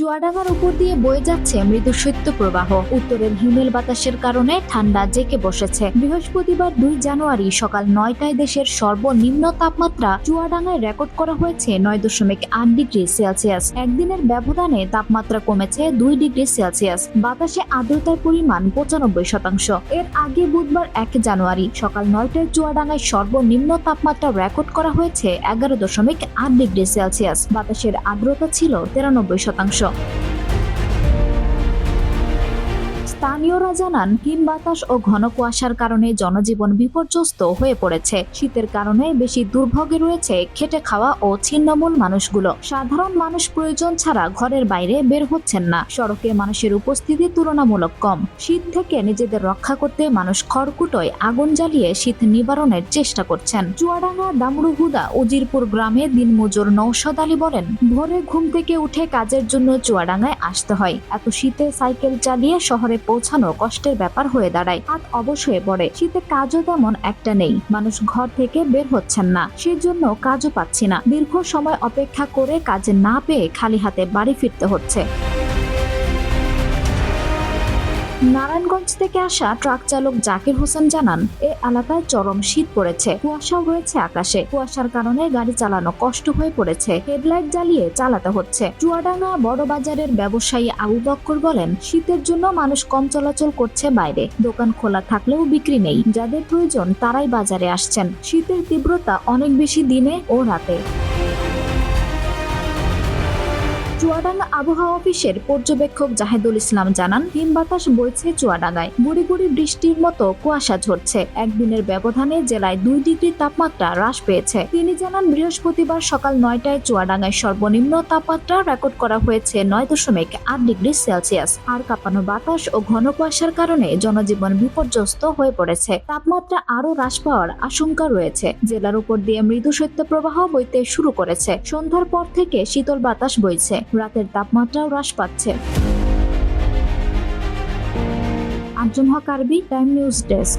চুয়াডাঙ্গার উপর দিয়ে বয়ে যাচ্ছে মৃদু শৈত্য প্রবাহ উত্তরের হিমেল বাতাসের কারণে ঠান্ডা জেকে বসেছে। বৃহস্পতিবার দুই জানুয়ারি সকাল নয়টায় দেশের সর্বনিম্ন তাপমাত্রা চুয়াডাঙ্গায় রেকর্ড করা হয়েছে নয় দশমিক আট ডিগ্রি সেলসিয়াস। একদিনের ব্যবধানে তাপমাত্রা কমেছে দুই ডিগ্রি সেলসিয়াস। বাতাসে আর্দ্রতার পরিমাণ পঁচানব্বই শতাংশ। এর আগে বুধবার এক জানুয়ারি সকাল নয়টায় চুয়াডাঙ্গায় সর্বনিম্ন তাপমাত্রা রেকর্ড করা হয়েছে এগারো দশমিক আট ডিগ্রি সেলসিয়াস। বাতাসের আর্দ্রতা ছিল তিরানব্বই শতাংশ। தான் স্থানীয়রা জানান, হিম বাতাস ও ঘন কুয়াশার কারণে জনজীবন বিপর্যস্ত হয়ে পড়েছে। শীতের কারণে বেশি দুর্ভোগে রয়েছে খেটে খাওয়া ও ছিন্নমূল মানুষগুলো। সাধারণ মানুষ প্রয়োজন ছাড়া ঘরের বাইরে বের হচ্ছেন না। সড়কে মানুষের উপস্থিতি তুলনামূলক কম। শীত থেকে নিজেদের রক্ষা করতে মানুষ খড়কুটোয় আগুন জ্বালিয়ে শীত নিবারণের চেষ্টা করছেন। চুয়াডাঙ্গা দামরুহুদা উজিরপুর গ্রামে দিনমজুর নৌসদ আলী বলেন, ভোরে ঘুম থেকে উঠে কাজের জন্য চুয়াডাঙ্গায় আসতে হয়। এত শীতে সাইকেল চালিয়ে শহরে পৌঁছানো কষ্টের ব্যাপার হয়ে দাঁড়ায়। হাত অবশ্যই পড়ে। শীতে কাজও তেমন একটা নেই। মানুষ ঘর থেকে বের হচ্ছেন না। সেই জন্য কাজও পাচ্ছি না। দীর্ঘ সময় অপেক্ষা করে কাজে না পেয়ে খালি হাতে বাড়ি ফিরতে হচ্ছে। নারায়ণগঞ্জ থেকে আসা ট্রাক চালক জাকির হোসেন জানান, এ এলাকায় চরম শীত পড়েছে। কুয়াশাও রয়েছে আকাশে। কুয়াশার কারণে গাড়ি চালানো কষ্ট হয়ে পড়েছে। হেডলাইট জ্বালিয়ে চালাতে হচ্ছে। চুয়াডাঙ্গা বড় বাজারের ব্যবসায়ী আবু বক্কর বলেন, শীতের জন্য মানুষ কম চলাচল করছে বাইরে। দোকান খোলা থাকলেও বিক্রি নেই। যাদের প্রয়োজন তারাই বাজারে আসছেন। শীতের তীব্রতা অনেক বেশি দিনে ও রাতে। চুয়াডাঙ্গা আবহাওয়া অফিসের পর্যবেক্ষক জাহেদুল ইসলাম জানান, হিম বাতাস বইছে চুয়াডাঙ্গায়। গুড়ি গুড়ি বৃষ্টির মতো কুয়াশা ঝরছে। একদিনের ব্যবধানে জেলায় দুই ডিগ্রি তাপমাত্রা হ্রাস পেয়েছে। তিনি জানান, বৃহস্পতিবার সকাল নয়টায় চুয়াডাঙ্গায় সর্বনিম্ন তাপমাত্রা রেকর্ড করা হয়েছে নয় দশমিক আট ডিগ্রি সেলসিয়াস। আর কাঁপানো বাতাস ও ঘন কুয়াশার কারণে জনজীবন বিপর্যস্ত হয়ে পড়েছে। তাপমাত্রা আরও হ্রাস পাওয়ার আশঙ্কা রয়েছে। জেলার উপর দিয়ে মৃদু শৈত্যপ্রবাহ বইতে শুরু করেছে। সন্ধ্যার পর থেকে শীতল বাতাস বইছে। রাতের তাপমাত্রাও হ্রাস পাচ্ছে। আঞ্জুম হক আরবি টাইম নিউজ ডেস্ক।